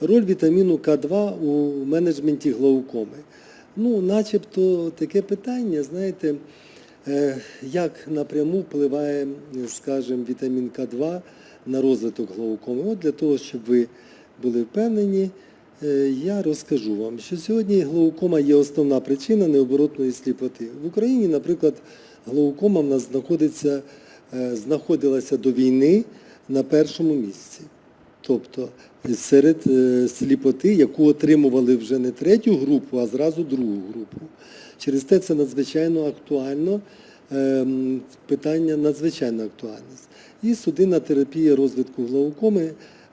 Роль вітаміну К2 у менеджменті глаукоми. Ну, начебто таке питання, знаєте, е, як напряму впливає, скажімо, вітамін К2 на розвиток глаукоми. От для того, щоб ви були впевнені, е, я розкажу вам, що сьогодні глаукома є основна причина необоротної сліпоти. В Україні, наприклад, глаукома в нас знаходиться, е, знаходилася до війни на першому місці. Тобто серед е, сліпоти, яку отримували вже не третю групу, а зразу другу групу. Через те це надзвичайно актуально, ем, питання надзвичайно актуальність. І судинна терапія розвитку глаукоми.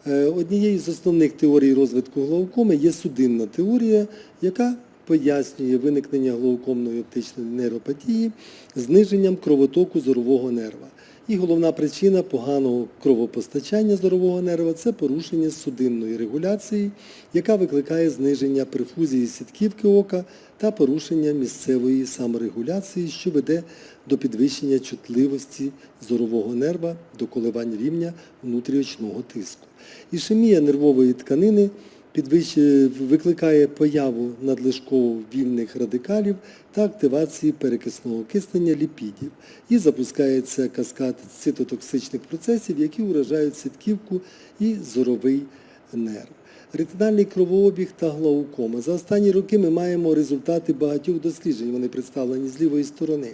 Е, Однією з основних теорій розвитку глаукоми є судинна теорія, яка пояснює виникнення глаукомної оптичної нейропатії зниженням кровотоку зорового нерва. І головна причина поганого кровопостачання зорового нерва це порушення судинної регуляції, яка викликає зниження перфузії сітківки ока та порушення місцевої саморегуляції, що веде до підвищення чутливості зорового нерва до коливань рівня внутріочного тиску. Ішемія нервової тканини підвищує, викликає появу надлишково вільних радикалів та активації перекисного окиснення ліпідів і запускається каскад цитотоксичних процесів, які уражають сітківку і зоровий нерв. Ретинальний кровообіг та глаукома. За останні роки ми маємо результати багатьох досліджень, вони представлені з лівої сторони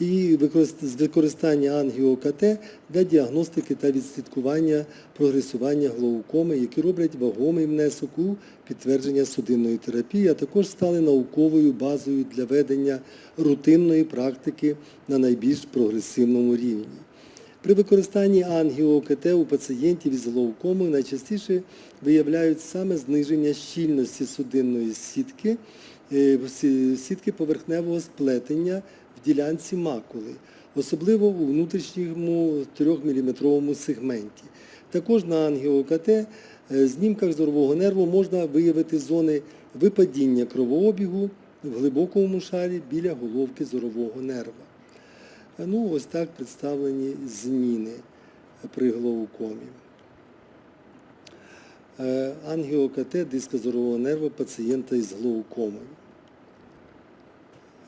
і з використання ангіо-КТ для діагностики та відслідкування прогресування глаукоми, які роблять вагомий внесок у підтвердження судинної терапії, а також стали науковою базою для ведення рутинної практики на найбільш прогресивному рівні. При використанні ангіо-КТ у пацієнтів із глаукомою найчастіше виявляють саме зниження щільності судинної сітки, е, сітки поверхневого сплетення ділянці макули, особливо у внутрішньому 3-мм сегменті. Також на ангіо-КТ е, знімках зорового нерву можна виявити зони випадіння кровообігу в глибокому шарі біля головки зорового нерва. Ну, ось так представлені зміни при глаукомі. Е, Ангіокт диска зорового нерва пацієнта із глаукомою.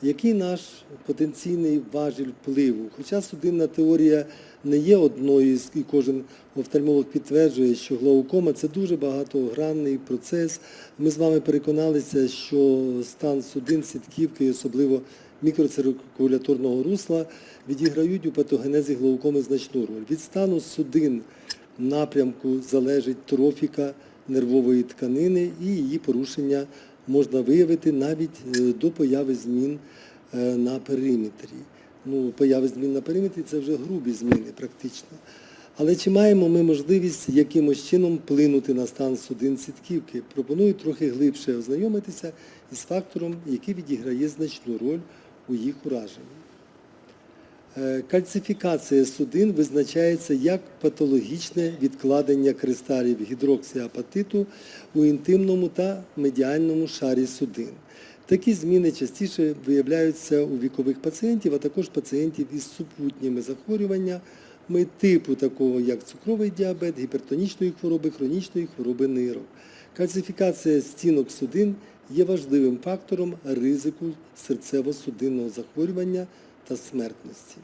Який наш потенційний важіль впливу? Хоча судинна теорія не є одною, і кожен офтальмолог підтверджує, що глаукома це дуже багатогранний процес. Ми з вами переконалися, що стан судин, сітківки, особливо мікроциркуляторного русла, відіграють у патогенезі глаукоми значну роль. Від стану судин напрямку залежить трофіка нервової тканини і її порушення можна виявити навіть е, до появи змін е, на периметрі. Ну, появи змін на периметрі це вже грубі зміни практично. Але чи маємо ми можливість якимось чином вплинути на стан судин сітківки? Пропоную трохи глибше ознайомитися із фактором, який відіграє значну роль у їх ураженні. Е, Кальцифікація судин визначається як патологічне відкладення кристалів гідроксіапатиту у інтимному та медіальному шарі судин. Такі зміни частіше виявляються у вікових пацієнтів, а також пацієнтів із супутніми захворюваннями типу такого, як цукровий діабет, гіпертонічної хвороби, хронічної хвороби нирок. Кальцифікація стінок судин є важливим фактором ризику серцево-судинного захворювання та смертності.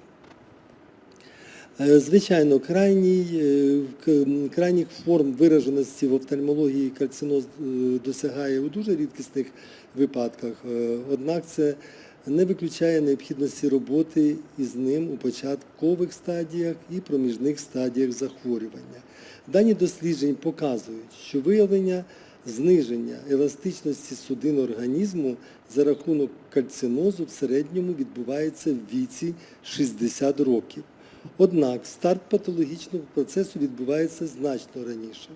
Е, Звичайно, е, крайніх форм вираженості в офтальмології кальциноз е, досягає у дуже рідкісних випадках. Однак це не виключає необхідності роботи із ним у початкових стадіях і проміжних стадіях захворювання. Дані досліджень показують, що виявлення зниження еластичності судин організму за рахунок кальцинозу в середньому відбувається в віці 60 років. Однак старт патологічного процесу відбувається значно раніше.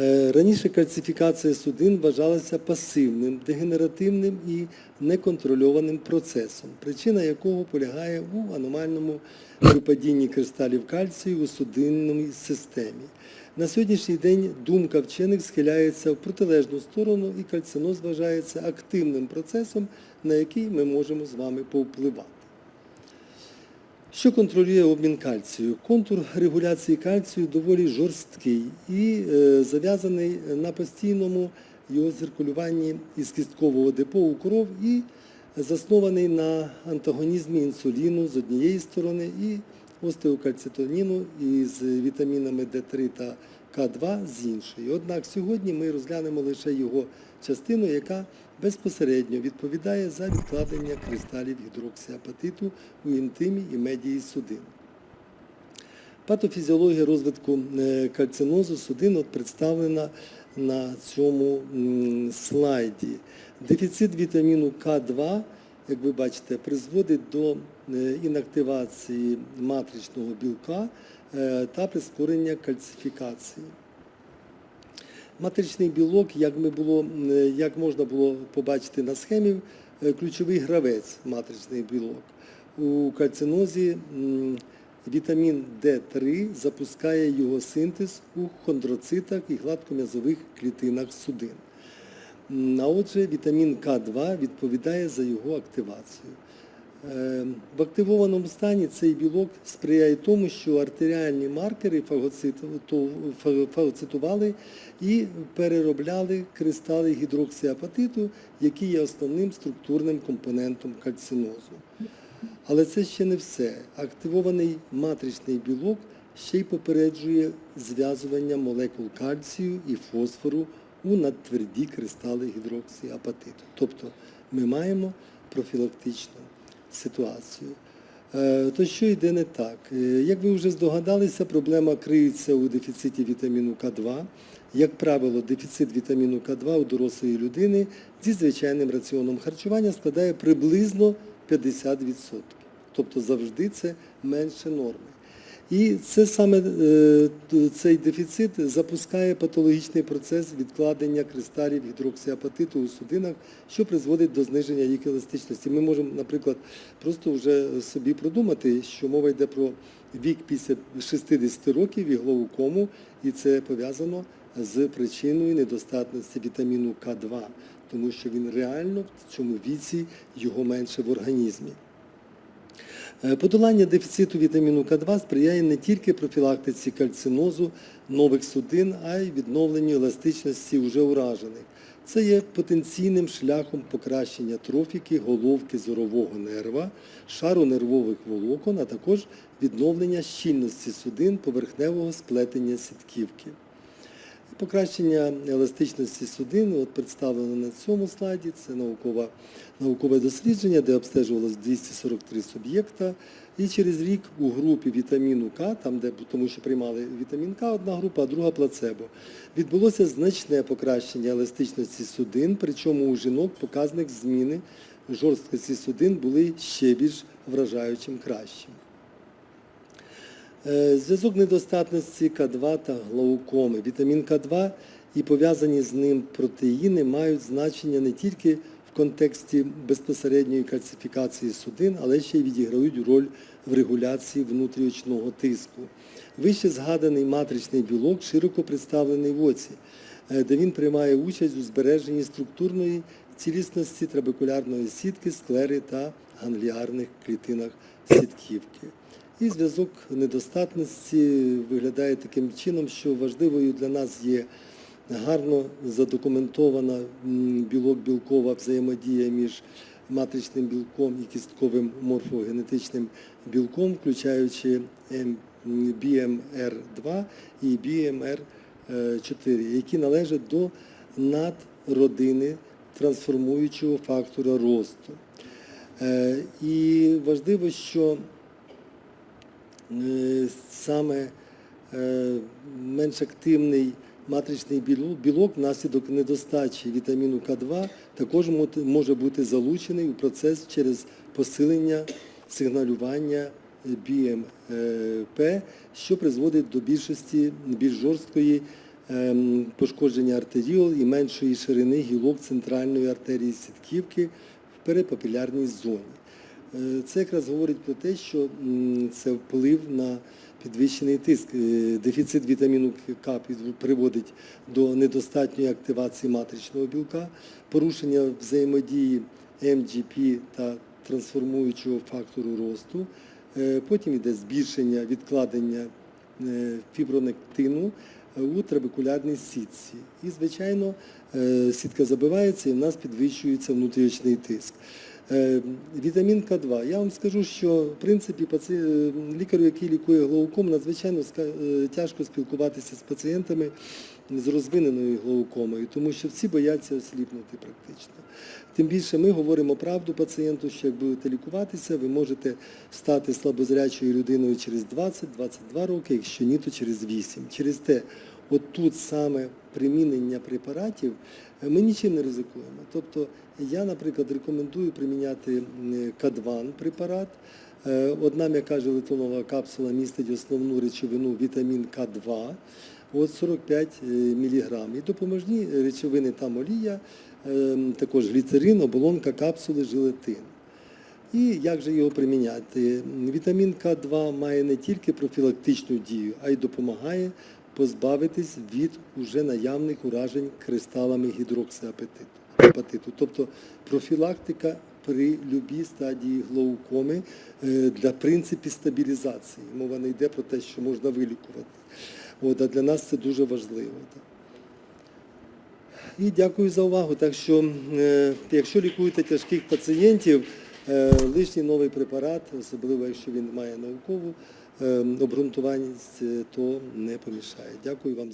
Е, Раніше кальцифікація судин вважалася пасивним, дегенеративним і неконтрольованим процесом, причина якого полягає у аномальному випадінні кристалів кальцію у судинній системі. На сьогоднішній день думка вчених схиляється в протилежну сторону, і кальциноз вважається активним процесом, на який ми можемо з вами повпливати. Що контролює обмін кальцію? Контур регуляції кальцію доволі жорсткий і е, зав'язаний на постійному його циркулюванні із кісткового депо у кров і заснований на антагонізмі інсуліну з однієї сторони і остеокальцитоніну із вітамінами D3 та К2 з іншої. Однак сьогодні ми розглянемо лише його частину, яка безпосередньо відповідає за відкладення кристалів гідроксиапатиту у інтимі і медії судин. Патофізіологія розвитку е, кальцинозу судин от представлена на цьому слайді. Дефіцит вітаміну К2, як ви бачите, призводить до е, інактивації матричного білка е, та прискорення кальцифікації. Матричний білок, як, ми було, як можна було побачити на схемі, е, ключовий гравець матричний білок. У кальцинозі вітамін D3 запускає його синтез у хондроцитах і гладком'язових клітинах судин. А отже, вітамін К2 відповідає за його активацію. Е, В активованому стані цей білок сприяє тому, що артеріальні маркери фагоцитували і переробляли кристали гідроксиапатиту, які є основним структурним компонентом кальцинозу. Але це ще не все. Активований матричний білок ще й попереджує зв'язування молекул кальцію і фосфору у надтверді кристали гідроксиапатиту. Тобто ми маємо профілактичну ситуацію. Е, То що йде не так? Е, Як ви вже здогадалися, проблема криється у дефіциті вітаміну К2. Як правило, дефіцит вітаміну К2 у дорослої людини зі звичайним раціоном харчування складає приблизно 50%. Тобто завжди це менше норми. І це саме е, цей дефіцит запускає патологічний процес відкладення кристалів гідроксиапатиту у судинах, що призводить до зниження їх еластичності. Ми можемо, наприклад, просто вже собі продумати, що мова йде про вік після 60 років і глаукому, і це пов'язано з причиною недостатності вітаміну К2, тому що він реально в цьому віці його менше в організмі. Е, Подолання дефіциту вітаміну К2 сприяє не тільки профілактиці кальцинозу нових судин, а й відновленню еластичності уже уражених. Це є потенційним шляхом покращення трофіки головки зорового нерва, шару нервових волокон, а також відновлення щільності судин поверхневого сплетення сітківки. Покращення еластичності судин от представлено на цьому слайді. Це наукова, наукове дослідження, де обстежувалось 243 суб'єкта. І через рік у групі вітаміну К, там де тому що приймали вітамін К, одна група, а друга плацебо, відбулося значне покращення еластичності судин, причому у жінок показник зміни жорсткості судин були ще більш вражаючим кращим. Е, Зв'язок недостатності К2 та глаукоми. Вітамін К2 і пов'язані з ним протеїни мають значення не тільки в контексті безпосередньої кальцифікації судин, але ще й відіграють роль в регуляції внутріочного тиску. Вище згаданий матричний білок широко представлений в оці, е, де він приймає участь у збереженні структурної цілісності трабекулярної сітки, склери та гангліарних клітинах сітківки. І зв'язок недостатності виглядає таким чином, що важливою для нас є гарно задокументована білок-білкова взаємодія між матричним білком і кістковим морфогенетичним білком, включаючи М- BMR2 і BMR4, які належать до надродини трансформуючого фактора росту. Е, І важливо, що е, саме е, менш активний матричний білок, внаслідок недостачі вітаміну К2 також може бути залучений у процес через посилення сигналювання BMP, що призводить до більшості більш жорсткої ем, пошкодження артеріол і меншої ширини гілок центральної артерії сітківки в перепапілярній зоні. Е, Це якраз говорить про те, що це вплив на підвищений тиск. Е, Дефіцит вітаміну К приводить до недостатньої активації матричного білка, порушення взаємодії МГП та трансформуючого фактору росту, Е, Потім йде збільшення, відкладення фібронектину у трабекулярній сітці. І, звичайно, сітка забивається і в нас підвищується внутрішній тиск. Е, Вітамін К2. Я вам скажу, що в принципі е, лікарю, який лікує глауком, надзвичайно е, тяжко спілкуватися з пацієнтами з розвиненою глаукомою, тому що всі бояться осліпнути практично. Тим більше ми говоримо правду пацієнту, що як будете лікуватися, ви можете стати слабозрячою людиною через 20-22 роки, якщо ні, то через 8. Через те, от тут саме примінення препаратів е, ми нічим не ризикуємо. Тобто я, наприклад, рекомендую приміняти К2 препарат. Е, Одна м'яка желатинова капсула містить основну речовину вітамін К2, от 45 мг. І допоможні речовини там олія, е, також гліцерин, оболонка капсули, желатин. І як же його приміняти? Вітамін К2 має не тільки профілактичну дію, а й допомагає позбавитись від уже наявних уражень кристалами гідроксиапетиту. гепатиту. Тобто профілактика при любій стадії глаукоми е, для принципі стабілізації. Мова не йде про те, що можна вилікувати. От, а для нас це дуже важливо. І дякую за увагу. Так що, е, якщо лікуєте тяжких пацієнтів, е, лишній новий препарат, особливо якщо він має наукову е, обґрунтованість, е, то не помішає. Дякую вам.